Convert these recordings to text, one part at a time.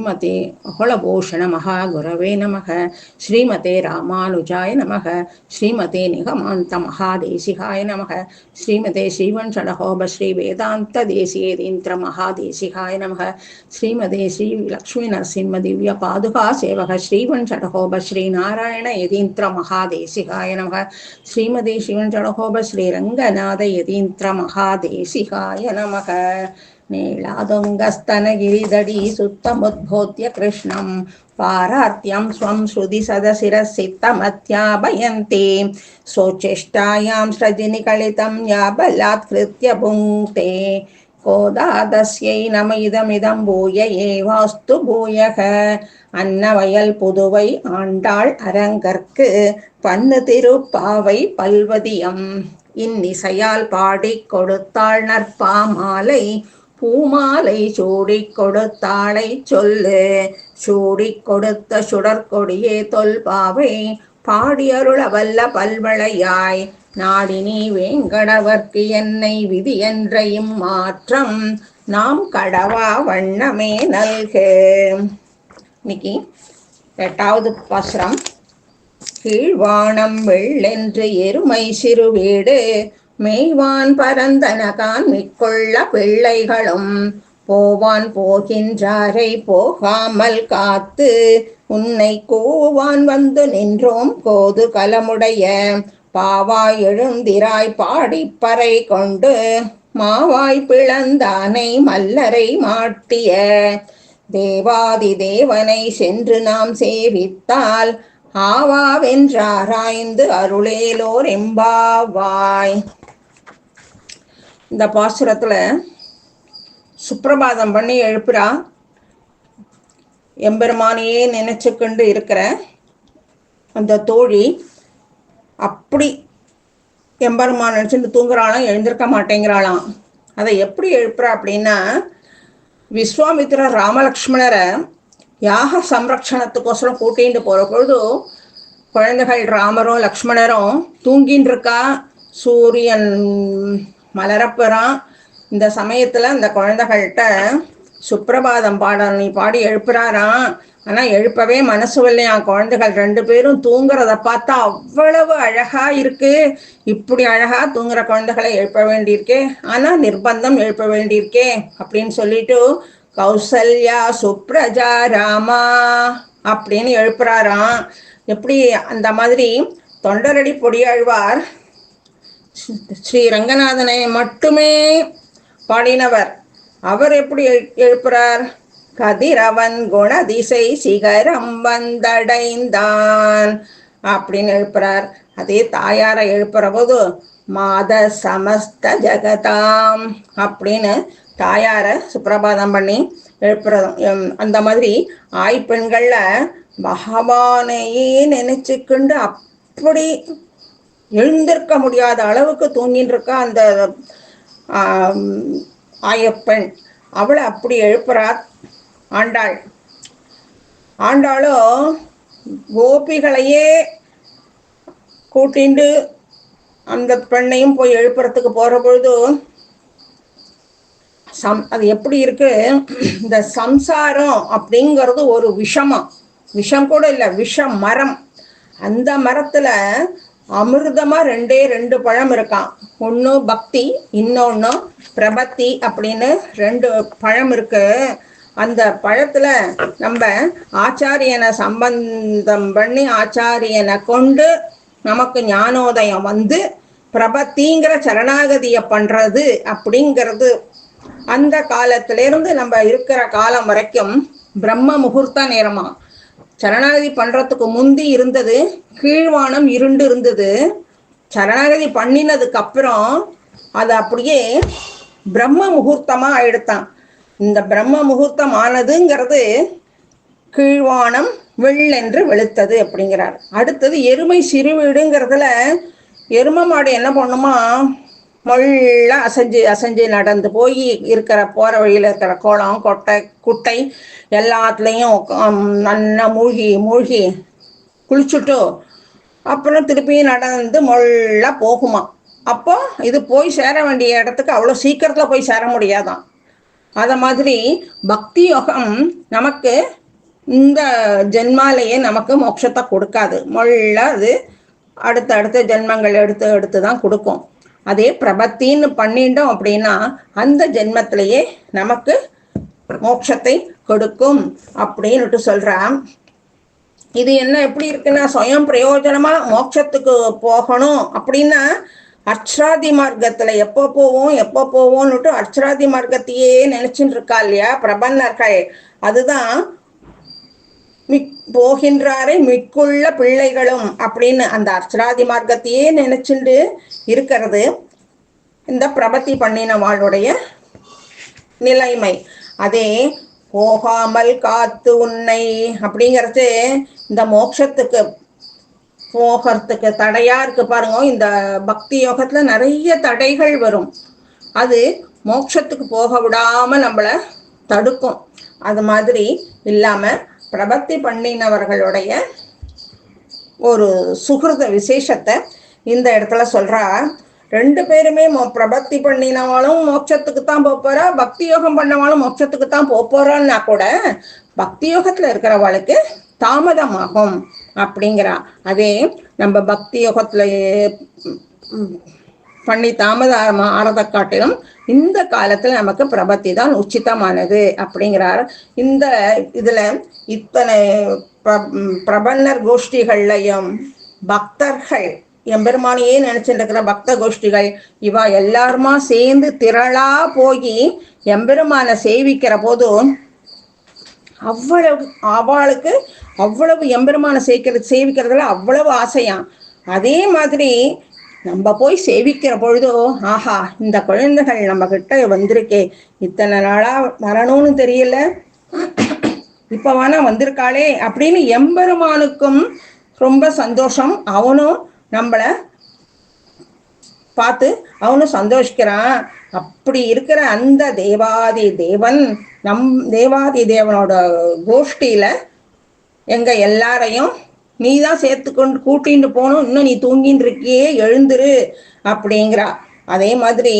ஸ்ரீமதே அகுலபூஷண மகாகுரவே நமக. ஸ்ரீமதே ராமானுஜாய நமக. ஸ்ரீமதே நிகமாந்த மகாதேசிகாய நமக. ஸ்ரீமதே ஸ்ரீவன் சடகோப ஸ்ரீ வேதாந்த தேசியேதீந்திர மகாதேசிகாய நமக. ஸ்ரீமதே ஸ்ரீ லக்ஷ்மி நரசிம்ம திவ்ய பாதுகா சேவக. ஸ்ரீவன் சடகோப ஸ்ரீ நாராயண யதீந்திர மகாதேசிகாய நமக. ஸ்ரீமதே ஸ்ரீவன் சடகோப ஸ்ரீ ரங்கநாத யதீந்திர மகாதேசிகாய நமக. नीलादुङ्गस्तनगिरिदडी सुत्तमुद्भूत्य कृष्णं पारार्त्यं स्वं श्रुति सदशिरसित्तमत्याभयन्ति स्वचेष्टायां सृजिनिकलितं या बलात्कृत्य भुङ्क्ते கோதாதஸ்யை நம இதமிதம் பூய ஏவாஸ்து பூயக அன்னவயல் புதுவை ஆண்டாள் அரங்கற்கு பன்னு திருப்பாவை பல்வதியம் இன்னிசையால் பாடிக் கொடுத்தாள் நற்பாமாலை பூமாலை சூடிக் கொடுத்தாளை சொல்லு. சூடிக் கொடுத்த சுடற்கொடியே தொல்பாவை பாடியருள வல்ல பல்வளையாய். நாடினி வேங்கடவர்க்கு என்னை விதி என்ற இம்மாற்றம் நாம் கடவா வண்ணமே நல்கு. இன்னைக்கு எட்டாவது பாசுரம் கீழ்வானம் வெள்ளென்று எருமை சிறு வீடு. மெய்வான் பரந்தனகான் மிக்கொள்ள பிள்ளைகளும் போவான் போகின்றாரை போகாமல் காத்து உன்னை கூவான் வந்து நின்றோம் கோது கலமுடைய பாவாய் எழுந்திராய் பாடிப்பறை கொண்டு மாவாய் பிளந்தானை மல்லரை மாட்டிய தேவாதி தேவனை சென்று நாம் சேவித்தால் ஆவாவென்றாராய்ந்து அருளேலோர் எம்பாவாய். இந்த பாசுரத்தில் சுப்பிரபாதம் பண்ணி எழுப்புறா. எம்பெருமானையே நினைச்சுக்கொண்டு இருக்கிற அந்த தோழி அப்படி எம்பெருமான் நினச்சிட்டு தூங்குறாளாம் எழுந்திருக்க மாட்டேங்கிறாளாம். அதை எப்படி எழுப்புறா அப்படின்னா விஸ்வாமித்திர ராமலக்ஷ்மணரை யாக சம்ரக்ஷணத்துக்கோசரம் கூட்டிகிட்டு போகிற பொழுது குழந்தைகள் ராமரும் லக்ஷ்மணரும் தூங்கின்னு இருக்கா. சூரியன் மலரப்புறான் இந்த சமயத்தில் அந்த குழந்தைகள்கிட்ட சுப்பிரபாதம் பாடல் நீ பாடி எழுப்புறாராம் ஆனால் எழுப்பவே மனசு இல்லையா குழந்தைகள் ரெண்டு பேரும் தூங்குறத பார்த்தா அவ்வளவு அழகா இருக்கு. இப்படி அழகா தூங்குற குழந்தைகளை எழுப்ப வேண்டியிருக்கே. ஆனால் நிர்பந்தம் எழுப்ப வேண்டியிருக்கே அப்படின்னு சொல்லிட்டு கௌசல்யா சுப்ரஜா ராமா அப்படின்னு எழுப்புறாராம். எப்படி அந்த மாதிரி தொண்டரடி பொடியாழ்வார் ஸ்ரீ ரங்கநாதனை மட்டுமே பாடினவர். அவர் எப்படி எழுப்புறார்? கதிரவன் குணதிசை சிகரம் வந்தடைந்தான் அப்படின்னு எழுப்புறார். அதே தாயாரை எழுப்புற போது மாத சமஸ்த ஜெகதாம் அப்படின்னு தாயாரை சுப்பிரபாதம் பண்ணி எழுப்புறதும் அந்த மாதிரி ஆய் பெண்கள்ல பகவானையே நினைச்சுக்கிண்டு அப்படி எழுந்திருக்க முடியாத அளவுக்கு தூங்கின்னு இருக்கா அந்த ஆயப்பெண். அவளை அப்படி எழுப்புறா ஆண்டாள். ஆண்டாளும் கோபிகளையே கூட்டிண்டு அந்த பெண்ணையும் போய் எழுப்புறதுக்கு போகிற பொழுது சம் அது எப்படி இருக்கு? இந்த சம்சாரம் அப்படிங்கிறது ஒரு விஷமம். விஷம் கூட இல்லை விஷம் மரம் அந்த மரத்துல அமிர்தமா ரெண்டே ரெண்டு பழம் இருக்கான் ஒன்று பக்தி இன்னொன்று பிரபத்தி அப்படின்னு ரெண்டு பழம் இருக்கு. அந்த பழத்துல நம்ம ஆச்சாரியனை சம்பந்தம் பண்ணி ஆச்சாரியனை கொண்டு நமக்கு ஞானோதயம் வந்து பிரபத்திங்கிற சரணாகதியை பண்றது அப்படிங்கிறது. அந்த காலத்திலிருந்து நம்ம இருக்கிற காலம் வரைக்கும் பிரம்ம முகூர்த்த நேரமா சரணாகதி பண்றதுக்கு முந்தி இருந்தது கீழ்வானம் இருண்டு இருந்தது. சரணாகதி பண்ணினதுக்கு அப்புறம் அது அப்படியே பிரம்ம முகூர்த்தமா ஆயிடுத்தான். இந்த பிரம்ம முகூர்த்தம் ஆனதுங்கிறது கீழ்வானம் வெள்ளென்று வெளுத்தது அப்படிங்கிறார். அடுத்தது எருமை சிறுவீடுங்கிறதுல எரும மாடு என்ன பண்ணுமா? மொள்ள அசைஞ்சு அசைஞ்சு நடந்து போய் இருக்கிற போகிற வழியில் இருக்கிற குளம் கொட்டை குட்டை எல்லாத்துலேயும் நல்லா மூழ்கி மூழ்கி குளிச்சுட்டு அப்புறம் திருப்பி நடந்து மொள்ள போகுமா. அப்போ இது போய் சேர வேண்டிய இடத்துக்கு அவ்வளோ சீக்கிரத்தில் போய் சேர முடியாதான். அத மாதிரி பக்தி யோகம் நமக்கு இந்த ஜென்மாலேயே நமக்கு மோட்சத்தை கொடுக்காது. மொள்ள அது அடுத்த அடுத்த ஜென்மங்கள் எடுத்து எடுத்து தான் கொடுக்கும். அதே பிரபத்தின்னு பண்ணிட்டோம் அப்படின்னா அந்த ஜென்மத்திலேயே நமக்கு மோட்சத்தை கொடுக்கும் அப்படின்னுட்டு சொல்றான். இது என்ன எப்படி இருக்குன்னா சுயம் பிரயோஜனமா மோட்சத்துக்கு போகணும்? அப்படின்னா அர்ச்சராதி மார்க்கத்துல எப்போ போவோம் எப்போ போவோம்னுட்டு அர்ச்சராதி மார்க்கத்தையே நினைச்சுட்டு இருக்கா இல்லையா பிரபன்னர்கள். அதுதான் மிக் போகின்றாரே மிக்குள்ள பிள்ளைகளும் அப்படின்னு அந்த அர்ச்சராதி மார்க்கத்தையே நினைச்சுண்டு இருக்கிறது. இந்த பிரபத்தி பண்ணினவாளுடைய நிலைமை. அதே போகாமல் காத்து உன்னை அப்படிங்கிறது இந்த மோட்சத்துக்கு போகிறதுக்கு தடையா இருக்கு பாருங்க. இந்த பக்தி யோகத்துல நிறைய தடைகள் வரும். அது மோட்சத்துக்கு போக விடாம நம்மள தடுக்கும். அது மாதிரி இல்லாம பிரபத்தி பண்ணினவர்களுடைய ஒரு சுகிருத விசேஷத்தை இந்த இடத்துல சொல்றா. ரெண்டு பேருமே மோ- பிரபத்தி பண்ணினவாலும் மோட்சத்துக்கு தான் போறா பக்தி யோகம் பண்ணவாலும் மோட்சத்துக்கு தான் போறான்னா கூட பக்தி யோகத்துல இருக்கிறவளுக்கு தாமதமாகும் அப்படிங்கிறா. அதே நம்ம பக்தி யோகத்துல பண்ணி தாமதம் ஆறதை காட்டிலும் இந்த காலத்துல நமக்கு பிரபத்தி தான் உச்சிதமானது அப்படிங்கிறார். இந்த இதுல இத்தனை பிர- பிரபன்னர் கோஷ்டிகள்லையும் பக்தர்கள் எம்பெருமானையே நினைச்சிட்டு இருக்கிற பக்த கோஷ்டிகள் இவா எல்லாருமா சேர்ந்து திரளா போய் எம்பெருமானை சேவிக்கிற போது அவ்வளவு அவளுக்கு அவ்வளவு எம்பெருமானை சேவிக்கிறது சேவிக்கிறதுல அவ்வளவு ஆசையாம். அதே மாதிரி நம்ம போய் சேவிக்கிற பொழுதோ ஆஹா இந்த குழந்தைகள் நம்ம கிட்ட வந்திருக்கே. இத்தனை நாளா வரணும்னு தெரியல. இப்ப வேணா வந்திருக்காளே அப்படின்னு எம்பெருமானுக்கும் ரொம்ப சந்தோஷம். அவனும் நம்மள பார்த்து அவனும் சந்தோஷிக்கிறான். அப்படி இருக்கிற அந்த தேவாதி தேவன் நம் தேவாதி தேவனோட கோஷ்டியில எங்க எல்லாரையும் நீ தான் சேர்த்து கொண்டு கூட்டின்னு போகணும். இன்னும் நீ தூங்கின்னு இருக்கியே எழுந்துரு அப்படிங்கிறா. அதே மாதிரி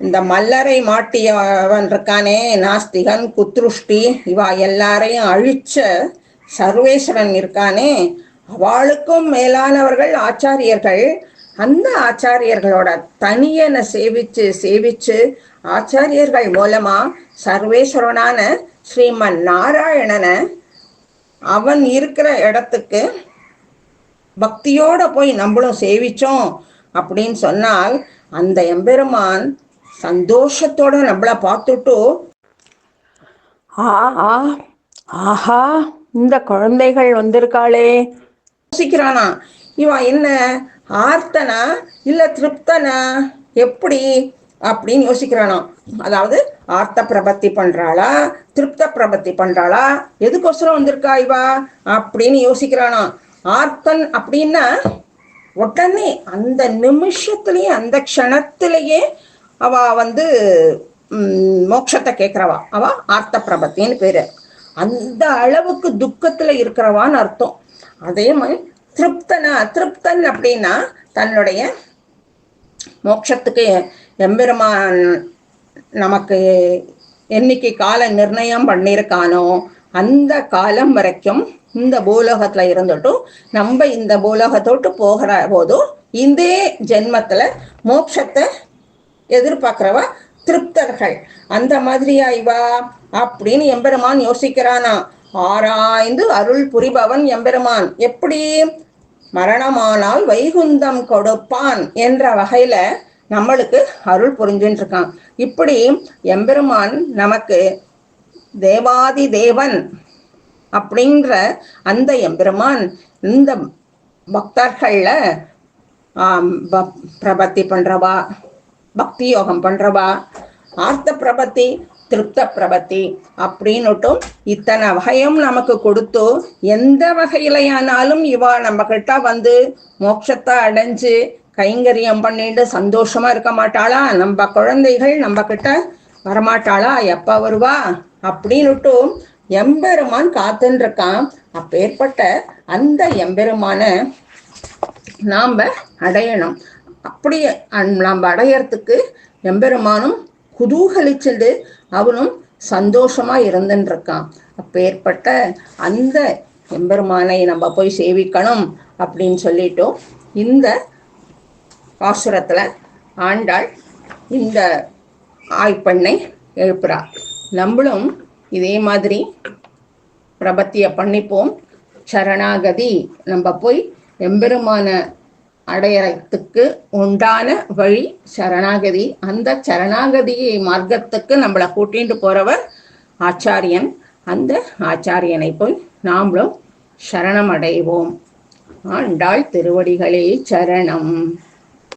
இந்த மல்லரை மாட்டியவன் இருக்கானே நாஸ்திகன் குத்ருஷ்டி இவா எல்லாரையும் அழிச்ச சர்வேஸ்வரன் இருக்கானே அவளுக்கும் மேலானவர்கள் ஆச்சாரியர்கள். அந்த ஆச்சாரியர்களோட தனியனை சேவிச்சு சேவிச்சு ஆச்சாரியர்கள் மூலமா சர்வேஸ்வரனான ஸ்ரீமன் நாராயணனை அவன் இருக்கிற இடத்துக்கு பக்தியோட போய் நம்மளும் சேவிச்சோம் அப்படின்னு சொன்னால் அந்த எம்பெருமான் சந்தோஷத்தோட நம்மள பார்த்துட்டு ஆஹா ஆஹா இந்த குழந்தைகள் வந்திருக்காளே. யோசிக்கிறானா? இவன் என்ன ஆர்த்தனா இல்ல திருப்தனா? எப்படி? அப்படின்னு யோசிக்கிறானா அதாவது ஆர்த்த பிரபத்தி பண்றாளா திருப்த பிரபத்தி பண்றாளா எதுக்கோசரம் வந்திருக்கா இவா அப்படின்னு யோசிக்கிறானா ஆர்த்தன் அப்படின்னா உடனே அந்த நிமிஷத்துலயே அந்த க்ஷணத்திலேயே அவ வந்து மோட்சத்தை கேட்கிறவா. அவ ஆர்த்த பிரபத்தின்னு பேரு. அந்த அளவுக்கு துக்கத்துல இருக்கிறவான்னு அர்த்தம். அதே மாதிரி திருப்தனா திருப்தன் அப்படின்னா தன்னுடைய மோட்சத்துக்கு எம்பெருமான் நமக்கு என்னைக்கு கால நிர்ணயம் பண்ணியிருக்கானோ அந்த காலம் வரைக்கும் இந்த பூலோகத்துல இருந்துட்டும் நம்ம இந்த பூலோகத்தோட்டு போகிற போதும் இதே ஜென்மத்துல மோட்சத்தை எதிர்பார்க்கிறவ திருப்தர்கள். அந்த மாதிரியா இவா? அப்படின்னு எம்பெருமான் யோசிக்கிறானா. ஆராய்ந்து அருள் புரிபவன் எம்பெருமான். எப்படி? மரணமானால் வைகுந்தம் கொடுப்பான் என்ற வகையில நம்மளுக்கு அருள் புரிஞ்சுட்டு இருக்கான் இப்படி எம்பெருமான் நமக்கு தேவாதி தேவன் அப்படிங்கிற அந்த எம்பெருமான் இந்த பக்தர்கள்ல பிரபத்தி பண்றவா பக்தி யோகம் பண்றவா ஆர்த்த பிரபத்தி திருப்த பிரபத்தி அப்படின்னுட்டும் இத்தனை வகையும் நமக்கு கொடுத்து எந்த வகையிலையானாலும் இவா நம்ம கிட்ட வந்து மோட்சத்தை அடைஞ்சு கைங்கரியம் பண்ணிட்டு சந்தோஷமா இருக்க மாட்டாளா? நம்ம குழந்தைகள் நம்ம கிட்ட வரமாட்டாளா? எப்ப வருவா? அப்படின்னுட்டும் எம்பெருமான் காத்துன்னு இருக்கான் அப்பேற்பட்ட அந்த எம்பெருமான நாம அடையணும். அப்படி அந்- அடையறதுக்கு எம்பெருமானும் குதூகலிச்சுட்டு அவனும் சந்தோஷமா இருந்துட்டு இருக்கான் அப்பேற்பட்ட அந்த எம்பெருமானை நம்ம போய் சேவிக்கணும் அப்படின்னு சொல்லிட்டோம். இந்த பாசுரத்தில் ஆண்டாள் இந்த ஆய்ப்பெண்ணை எழுப்புறா நம்மளும் இதே மாதிரி பிரபத்திய பண்ணிப்போம். சரணாகதி நம்ம போய் எம்பெருமான அடையறத்துக்கு உண்டான வழி சரணாகதி. அந்த சரணாகதி மார்க்கத்துக்கு நம்மளை கூட்டிட்டு போறவர் ஆச்சாரியன். அந்த ஆச்சாரியனை போய் நாமளும் சரணம் அடைவோம். ஆண்டாள் திருவடிகளே சரணம்.